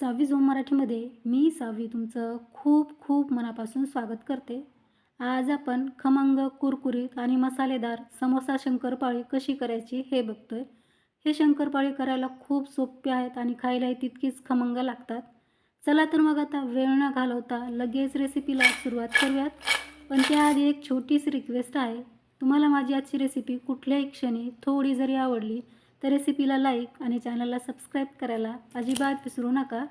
सहावी झोम मराठीमध्ये मी सहावी तुमचं खूप खूप मनापासून स्वागत करते. आज आपण खमंग कुरकुरीत आणि मसालेदार समोसा शंकरपाळी कशी करायची हे बघतोय. हे शंकरपाळी करायला खूप सोपे आहेत आणि खायलाही तितकीच खमंग लागतात. चला तर मग आता वेळ न घालवता लगेच रेसिपीला सुरुवात करूयात. पण त्याआधी एक छोटीशी रिक्वेस्ट आहे. तुम्हाला माझी आजची रेसिपी कुठल्याही क्षणी थोडी जरी आवडली तर रेसिपीला लाईक आणि चॅनलला सबस्क्राईब करायला अजिबात विसरू नका.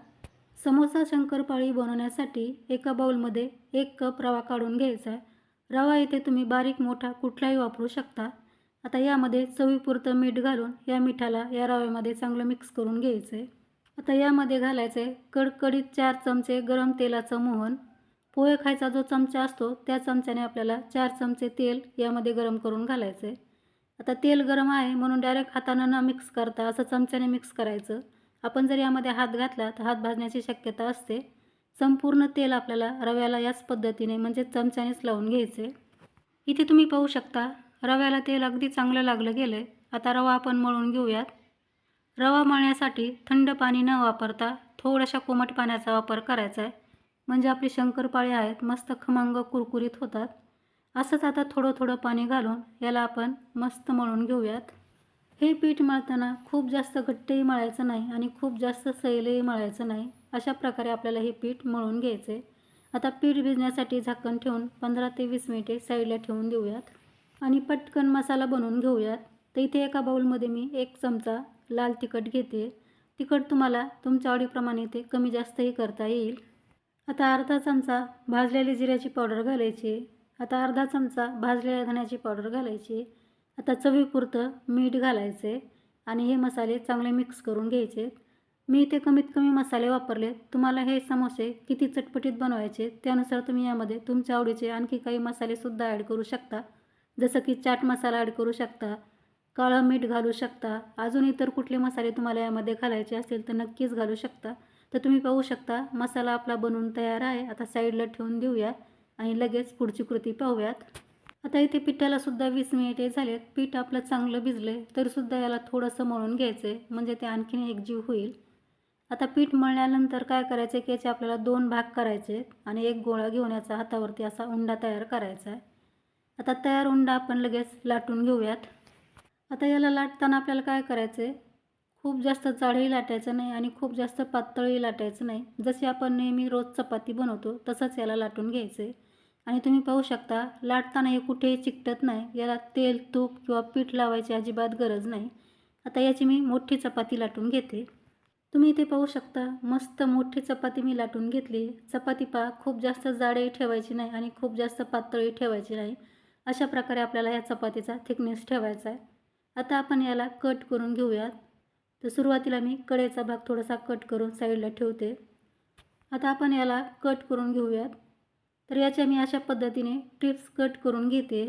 समोसा शंकरपाळी बनवण्यासाठी एका बाउलमध्ये एक कप रवा काढून घ्यायचा आहे. रवा येथे तुम्ही बारीक मोठा कुठलाही वापरू शकता. आता यामध्ये चवीपुरतं मीठ घालून या मिठाला या रव्यामध्ये चांगलं मिक्स करून घ्यायचं आहे आता यामध्ये घालायचं आहे कडकडीत चार चमचे गरम तेलाचं मोहन. पोहे खायचा जो चमचा असतो त्या चमच्याने आपल्याला चार चमचे तेल यामध्ये गरम करून घालायचं आहे आता तेल गरम आहे म्हणून डायरेक्ट हातानं न मिक्स करता असं चमच्याने मिक्स करायचं. आपण जर यामध्ये हात घातला तर हात भाजण्याची शक्यता असते. संपूर्ण तेल आपल्याला रव्याला याच पद्धतीने म्हणजे चमच्यानेच लावून घ्यायचे. इथे तुम्ही पाहू शकता रव्याला तेल अगदी चांगलं लागलं गेलं आहे आता रवा आपण मळून घेऊयात. रवा मळण्यासाठी थंड पाणी न वापरता थोड्याशा कोमट पाण्याचा वापर करायचा आहे. म्हणजे आपली शंकरपाळी आहेत मस्त खमंग कुरकुरीत होतात. असंच आता थोडं थोडं पाणी घालून याला आपण मस्त मळून घेऊयात. हे पीठ मळताना खूप जास्त घट्टही मळायचं नाही आणि खूप जास्त सैलही मळायचं नाही. अशा प्रकारे आपल्याला हे पीठ मळून घ्यायचं. आहे आता पीठ भिजण्यासाठी झाकण ठेवून पंधरा ते वीस मिनिटे साईडला ठेवून देऊयात. आणि पटकन मसाला बनवून घेऊयात. तर इथे एका बाउलमध्ये मी एक चमचा लाल तिखट घेते. तिखट तुम्हाला तुमच्या आवडीप्रमाणे ते कमी जास्तही करता येईल. आता अर्धा चमचा भाजलेली जिऱ्याची पावडर घालायची. आता अर्धा चमचा भाजलेल्या धण्याची पावडर घालायची. आता चवीपुरतं मीठ घालायचे आणि हे मसाले चांगले मिक्स करून घ्यायचे. मी इथे कमीत कमी मसाले वापरले तुम्हाला हे समोसे किती चटपटीत बनवायचे त्यानुसार तुम्ही यामध्ये तुमच्या आवडीचे आणखी काही मसालेसुद्धा ॲड करू शकता. जसं की चाट मसाला ॲड करू शकता काळं मीठ घालू शकता अजून इतर कुठले मसाले तुम्हाला यामध्ये घालायचे असेल तर नक्कीच घालू शकता. तर तुम्ही पाहू शकता मसाला आपला बनवून तयार आहे. आता साईडला ठेवून देऊया. आणि लगेच पुढची कृती पाहूयात. आता इथे पिठाला सुद्धा वीस मिनिटे झालेत. पीठ आपलं चांगलं भिजलं तरीसुद्धा याला थोडंसं मळून घ्यायचं आहे म्हणजे ते आणखीन एकजीव होईल. आता पीठ मळल्यानंतर काय करायचं की याचे आपल्याला दोन भाग करायचे आणि एक गोळा घेऊन याचा हातावरती असा उंडा तयार करायचा आहे. आता तयार उंडा आपण लगेच लाटून घेऊयात. आता याला लाटताना आपल्याला काय करायचं आहे खूप जास्त जाडही लाटायचं नाही आणि खूप जास्त पातळही लाटायचं नाही. जसे आपण नेहमी रोज चपाती बनवतो तसंच याला लाटून घ्यायचं आहे आणि तुम्ही पाहू शकता लाटताना हे कुठेही चिकटत नाही. याला तेल तूप किंवा पीठ लावायची अजिबात गरज नाही. आता याची मी मोठी चपाती लाटून घेते. तुम्ही इथे पाहू शकता मस्त मोठी चपाती मी लाटून घेतली. चपाती पा खूप जास्त जाडही ठेवायची नाही आणि खूप जास्त पातळही ठेवायची नाही. अशा प्रकारे आपल्याला या चपातीचा थिकनेस ठेवायचा आहे. आता आपण याला कट करून घेऊयात. तर सुरुवातीला मी कडेचा भाग थोडासा कट करून साईडला ठेवते. आता आपण याला कट करून घेऊयात. तर याच्या मी अशा पद्धतीने टिप्स कट करून घेते.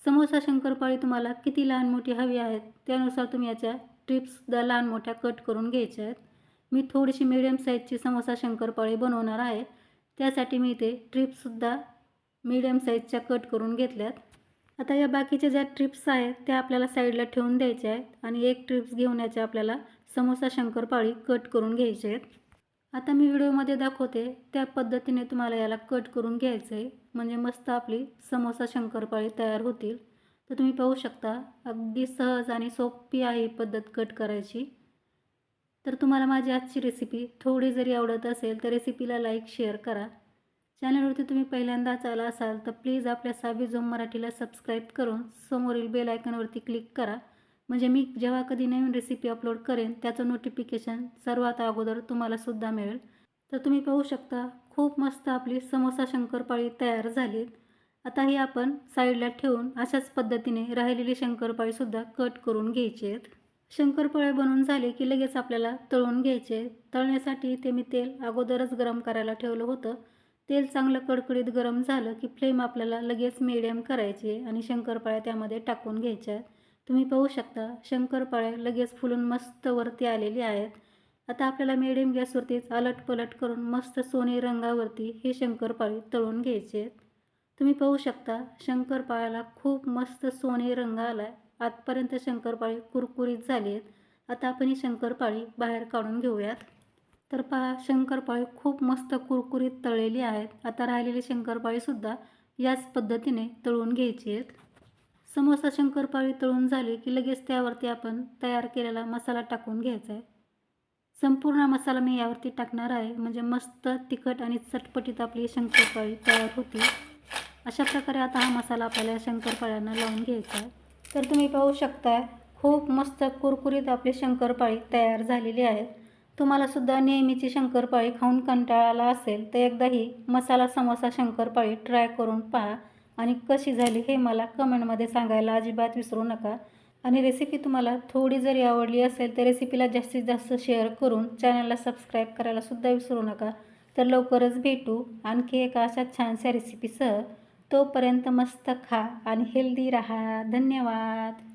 समोसा शंकरपाळी तुम्हाला किती लहान मोठी हवी आहेत त्यानुसार तुम्ही याच्या टिप्ससुद्धा लहान मोठ्या कट करून घ्यायच्या आहेत. मी थोडीशी मिडियम साईजची समोसा शंकरपाळी बनवणार आहे. त्यासाठी मी इथे ट्रिप्ससुद्धा मिडियम साईजच्या कट करून घेतल्यात. आता या बाकीच्या ज्या ट्रिप्स आहेत त्या आपल्याला साईडला ठेवून द्यायच्या आहेत आणि एक ट्रिप्स घेऊन याच्या आपल्याला समोसा शंकरपाळी कट करून घ्यायचे आहेत. आता मी व्हिडिओमध्ये दाखवते त्या पद्धतीने तुम्हाला याला कट करून घ्यायचं आहे. म्हणजे मस्त आपली समोसा शंकरपाळी तयार होतील. तर तुम्ही पाहू शकता अगदी सहज आणि सोपी आहे ही पद्धत कट करायची. तर तुम्हाला माझी आजची रेसिपी थोडी जरी आवडत असेल तर रेसिपीला लाईक शेअर करा. चॅनलवरती तुम्ही पहिल्यांदाच आला असाल तर प्लीज आपल्या साबी झोम मराठीला सबस्क्राईब करून समोरील बेल आयकॉनवरती क्लिक करा. म्हणजे मी जेव्हा कधी नवीन रेसिपी अपलोड करेन त्याचं नोटिफिकेशन सर्वात अगोदर तुम्हालासुद्धा मिळेल. तर तुम्ही पाहू शकता खूप मस्त आपली समोसा शंकरपाळी तयार झालीत आता ही आपण साईडला ठेवून अशाच पद्धतीने राहिलेली शंकरपाळीसुद्धा कट करून घ्यायची आहेत. शंकरपाळे बनवून झाले की लगेच आपल्याला तळून घ्यायचे तळण्यासाठी ते मी तेल अगोदरच गरम करायला ठेवलं होतं. तेल चांगलं कडकडीत गरम झालं की फ्लेम आपल्याला लगेच मिडियम करायची आणि शंकरपाळ्या त्यामध्ये टाकून घ्यायच्या तुम्ही पाहू शकता शंकरपाळ्या लगेच फुलून मस्त वरती आलेली आहेत. आता आपल्याला मिडियम गॅसवरतीच अलट पलट करून मस्त सोने रंगावरती हे शंकरपाळी तळून घ्यायचे. तुम्ही पाहू शकता शंकरपाळ्याला खूप मस्त सोने रंग आला आहे आजपर्यंत शंकरपाळी कुरकुरीत झाली आहेत आता आपण ही शंकरपाळी बाहेर काढून घेऊयात. तर पहा शंकरपाळी खूप मस्त कुरकुरीत तळलेली आहेत. आता राहिलेली शंकरपाळीसुद्धा याच पद्धतीने तळून घ्यायची आहेत समोसा शंकरपाळी तळून झाली की लगेच त्यावरती आपण तयार केलेला मसाला टाकून घ्यायचा आहे. संपूर्ण मसाला मी यावरती टाकणार आहे. म्हणजे मस्त तिखट आणि चटपटीत आपली शंकरपाळी तयार होती. अशा प्रकारे आता हा मसाला आपल्याला शंकरपाळ्यांना लावून घ्यायचा आहे. तर तुम्ही पाहू शकता खूप मस्त कुरकुरीत आपली शंकरपाळी तयार झालेली आहे. तुम्हालासुद्धा नेहमीची शंकरपाळी खाऊन कंटाळा आला असेल तर एकदा ही मसाला समोसा शंकरपाळी ट्राय करून पहा. आणि कशी झाली हे मला कमेंटमध्ये सांगायला अजिबात विसरू नका. आणि रेसिपी तुम्हाला थोडी जरी आवडली असेल तर रेसिपीला जास्तीत जास्त शेअर करून चॅनलला सबस्क्राईब करायला सुद्धा विसरू नका. तर लवकरच भेटू आणखी एका अशा छानशा रेसिपीसह तोपर्यंत मस्त खा आणि हेल्दी राहा. धन्यवाद.